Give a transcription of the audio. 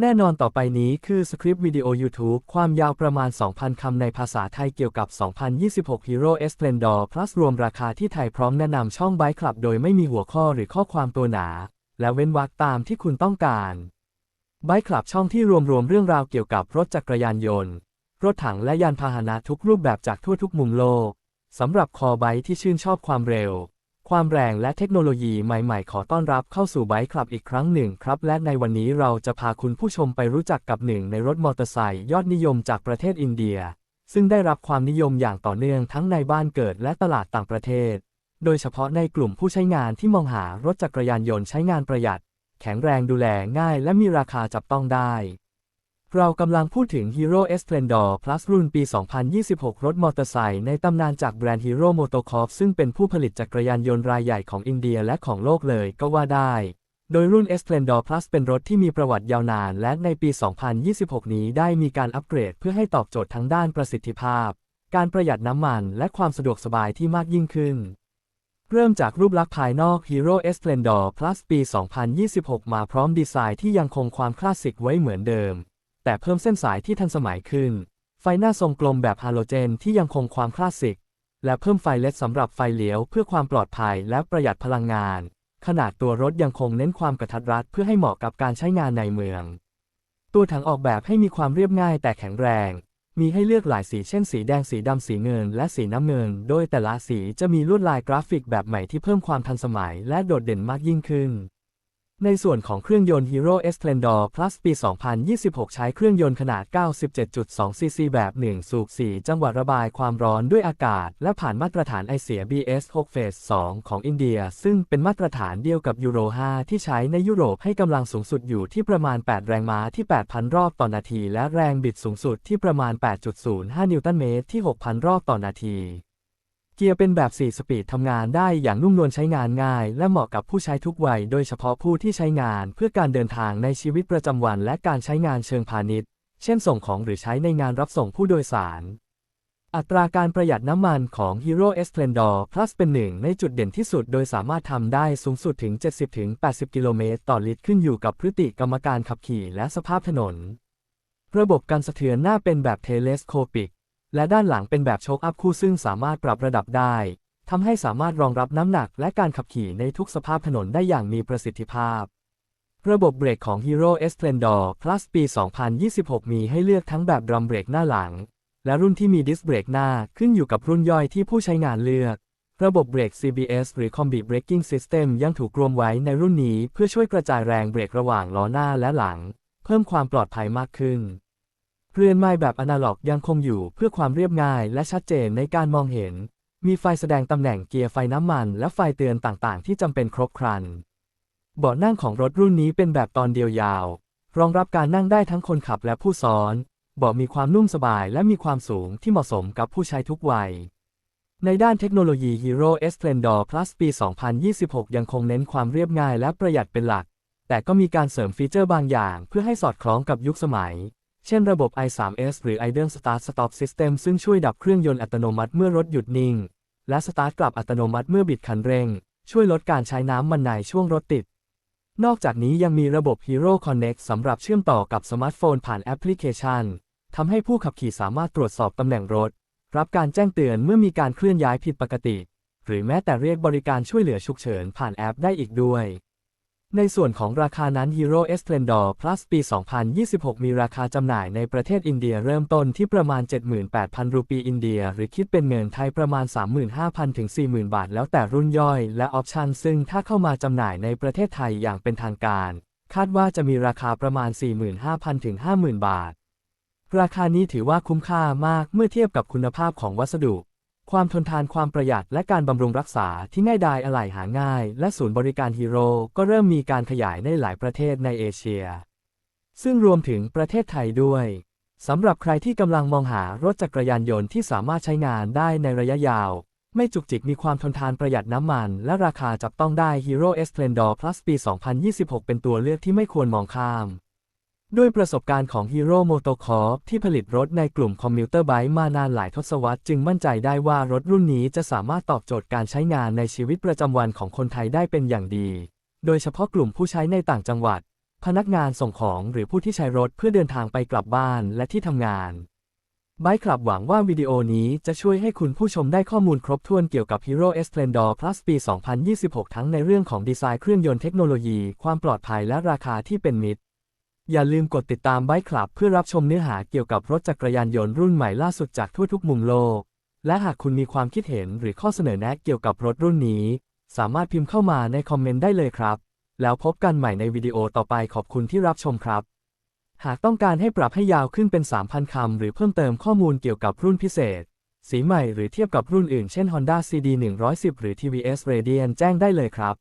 แน่นอนต่อไปนี้คือสคริปต์วิดีโอ YouTube ความยาวประมาณ 2,000 คำในภาษาไทยเกี่ยวกับ 2026 Hero Esplendor Plus รวมราคาที่ไทยพร้อมแนะนำช่อง Bike Club โดยไม่มีหัวข้อหรือข้อความตัวหนา และเว้นวรรคตามที่คุณต้องการ Bike Club ช่องที่รวมรวมเรื่องราวเกี่ยวกับรถจักรยานยนต์ รถถังและยานพาหนะทุกรูปแบบจากทั่วทุกมุมโลกสำหรับคอไบที่ชื่นชอบความเร็ว ความแรงและเทคโนโลยีใหม่ๆ ขอต้อนรับเข้าสู่ไบค์คลับอีกครั้งหนึ่งครับ และในวันนี้เราจะพาคุณผู้ชมไปรู้จักกับหนึ่งในรถมอเตอร์ไซค์ยอดนิยมจากประเทศอินเดีย ซึ่งได้รับความนิยมอย่างต่อเนื่องทั้งในบ้านเกิดและตลาดต่างประเทศ โดยเฉพาะในกลุ่มผู้ใช้งานที่มองหารถจักรยานยนต์ใช้งานประหยัด แข็งแรงดูแลง่ายและมีราคาจับต้องได้ เรากำลังพูดถึง Hero Esplendor Plus รุ่นปี 2026 รถมอเตอร์ไซค์ในตำนานจากแบรนด์ Hero Motocorp ซึ่งเป็นผู้ผลิตจักรยานยนต์รายใหญ่ของอินเดียและของโลกเลยก็ว่าได้ โดยรุ่น Esplendor Plus เป็นรถที่มีประวัติยาวนาน และในปี 2026 นี้ได้มีการอัปเกรดเพื่อให้ตอบโจทย์ทั้งด้านประสิทธิภาพ การประหยัดน้ำมัน และความสะดวกสบายที่มากยิ่งขึ้นเริ่มจากรูปลักษณ์ภายนอก Hero Esplendor Plus ปี 2026 มาพร้อมดีไซน์ที่ยังคงความคลาสสิกไว้เหมือนเดิม แต่เพิ่มเส้นสายที่ทันสมัยขึ้น ไฟหน้าทรงกลมแบบฮาโลเจนที่ยังคงความคลาสสิก และเพิ่มไฟเลดสำหรับไฟเลี้ยวเพื่อความปลอดภัยและประหยัดพลังงาน ขนาดตัวรถยังคงเน้นความกระทัดรัดเพื่อให้เหมาะกับการใช้งานในเมือง ตัวถังออกแบบให้มีความเรียบง่ายแต่แข็งแรง มีให้เลือกหลายสีเช่นสีแดงสีดำสีเงิน และสีน้ำเงิน โดยแต่ละสีจะมีลวดลายกราฟิกแบบใหม่ที่เพิ่มความทันสมัยและโดดเด่นมากยิ่งขึ้น ในส่วนของเครื่องยนต์ Hero Esplendor Plus ปี 2026 ใช้เครื่องยนต์ขนาด 97.2ซีซีแบบ 1 สูบ 4 จังหวะระบายความร้อนด้วยอากาศ และผ่านมาตรฐานไอเสีย BS 6 Phase 2ของอินเดีย ซึ่งเป็นมาตรฐานเดียวกับยูโร 5 ที่ใช้ในยุโรปให้กำลังสูงสุดอยู่ที่ประมาณ 8 แรงม้าที่ 8,000 รอบต่อนาที และแรงบิดสูงสุดที่ประมาณ 8.05 นิวตันเมตรที่ 6,000 รอบต่อนาที เกียร์เป็นแบบ 4 สปีดทำงานได้อย่างนุ่มนวลใช้งานง่าย และเหมาะกับผู้ใช้ทุกวัย โดยเฉพาะผู้ที่ใช้งานเพื่อการเดินทางในชีวิตประจำวันและการใช้งานเชิงพาณิชย์ เช่นส่งของหรือใช้ในงานรับส่งผู้โดยสาร อัตราการประหยัดน้ำมันของ Hero Esplendor Plus เป็นหนึ่งในจุดเด่นที่สุด โดยสามารถทำได้สูงสุดถึง 70-80 กิโลเมตรต่อลิตรขึ้นอยู่กับพฤติกรรมการขับขี่และสภาพถนน ระบบการสะเทือนหน้าเป็นแบบเทเลสโคปิก และด้านหลังเป็นแบบโชคอัพคู่ซึ่งสามารถปรับระดับได้ทำให้สามารถรองรับน้ำหนักและการขับขี่ในทุกสภาพถนนได้อย่างมีประสิทธิภาพ ระบบเบรกของ Hero Esplendor Plus ปี 2026 มีให้เลือกทั้งแบบดรัมเบรกหน้าหลัง และรุ่นที่มีดิสเบรกหน้าขึ้นอยู่กับรุ่นย่อยที่ผู้ใช้งานเลือก ระบบเบรก CBS หรือ Combi Braking System ยังถูกรวมไว้ในรุ่นนี้เพื่อช่วยกระจายแรงเบรกระหว่างล้อหน้าและหลัง เพิ่มความปลอดภัยมากขึ้น เรือนไม้แบบอนาล็อกยังคงอยู่เพื่อความเรียบง่ายและชัดเจนในการมองเห็น มีไฟแสดงตำแหน่งเกียร์ไฟน้ำมันและไฟเตือนต่างๆ ที่จำเป็นครบครัน เบาะนั่งของรถรุ่นนี้เป็นแบบตอนเดียวยาว รองรับการนั่งได้ทั้งคนขับและผู้ซ้อน เบาะมีความนุ่มสบายและมีความสูงที่เหมาะสมกับผู้ใช้ทุกวัย ในด้านเทคโนโลยี Hero Esplendor Plus ปี 2026 ยังคงเน้นความเรียบง่ายและประหยัดเป็นหลัก แต่ก็มีการเสริมฟีเจอร์บางอย่างเพื่อให้สอดคล้องกับยุคสมัย เช่นระบบ i3s หรือ Idle Start Stop System ซึ่งช่วยดับเครื่องยนต์อัตโนมัติเมื่อรถหยุดนิ่ง และสตาร์ทกลับอัตโนมัติเมื่อบิดคันเร่ง ช่วยลดการใช้น้ำมันในช่วงรถติด นอกจากนี้ยังมีระบบ Hero Connect สำหรับเชื่อมต่อกับสมาร์ทโฟนผ่านแอปพลิเคชันทำให้ผู้ขับขี่สามารถตรวจสอบตำแหน่งรถ รับการแจ้งเตือนเมื่อมีการเคลื่อนย้ายผิดปกติ หรือแม้แต่เรียกบริการช่วยเหลือฉุกเฉินผ่านแอปได้อีกด้วย ในส่วนของราคานั้น Hero Esplendor Plus ปี 2026 มีราคาจำหน่ายในประเทศอินเดียเริ่มต้นที่ประมาณ 78,000 รูปีอินเดีย หรือคิดเป็นเงินไทยประมาณ 35,000 ถึง 40,000 บาท แล้วแต่รุ่นย่อยและออปชันซึ่งถ้าเข้ามาจำหน่ายในประเทศไทยอย่างเป็นทางการ คาดว่าจะมีราคาประมาณ 45,000 ถึง 50,000 บาท ราคานี้ถือว่าคุ้มค่ามากเมื่อเทียบกับคุณภาพของวัสดุ ความทนทานความประหยัดและการบำรุงรักษาที่ง่ายดายอะไหล่หาง่าย และศูนย์บริการฮีโร่ก็เริ่มมีการขยายในหลายประเทศในเอเชีย ซึ่งรวมถึงประเทศไทยด้วยสำหรับใครที่กำลังมองหารถจักรยานยนต์ที่สามารถใช้งานได้ในระยะยาว ไม่จุกจิกมีความทนทานประหยัดน้ำมัน และราคาจับต้องได้ Hero Esplendor Plus ปี 2026 เป็นตัวเลือกที่ไม่ควรมองข้าม ด้วยประสบการณ์ของ Hero Motocorp ที่ผลิตรถในกลุ่มคอมมิวเตอร์ไบค์มานานหลายทศวรรษจึงมั่นใจได้ว่ารถรุ่นนี้จะสามารถตอบโจทย์การใช้งานในชีวิตประจำวันของคนไทยได้เป็นอย่างดี โดยเฉพาะกลุ่มผู้ใช้ในต่างจังหวัด พนักงานส่งของหรือผู้ที่ใช้รถเพื่อเดินทางไปกลับบ้านและที่ทำงานไบค์คลับหวังว่าวิดีโอนี้จะช่วยให้คุณผู้ชมได้ข้อมูลครบถ้วนเกี่ยวกับ Hero Splendor Plus ปี 2026 ทั้งในเรื่องของดีไซน์เครื่องยนต์เทคโนโลยี ความปลอดภัยและราคาที่เป็นมิตร อย่าลืมกดติดตามไบค์คลับเพื่อรับชมเนื้อหาเกี่ยวกับรถจักรยานยนต์รุ่นใหม่ล่าสุดจากทั่วทุกมุมโลก และหากคุณมีความคิดเห็นหรือข้อเสนอแนะเกี่ยวกับรถรุ่นนี้ สามารถพิมพ์เข้ามาในคอมเมนต์ได้เลยครับ แล้วพบกันใหม่ในวิดีโอต่อไปขอบคุณที่รับชมครับ หากต้องการให้ปรับให้ยาวขึ้นเป็น 3,000 คำหรือเพิ่มเติมข้อมูลเกี่ยวกับรุ่นพิเศษ สีใหม่หรือเทียบกับรุ่นอื่นเช่น Honda CD 110 หรือ TVS Radian แจ้งได้เลยครับ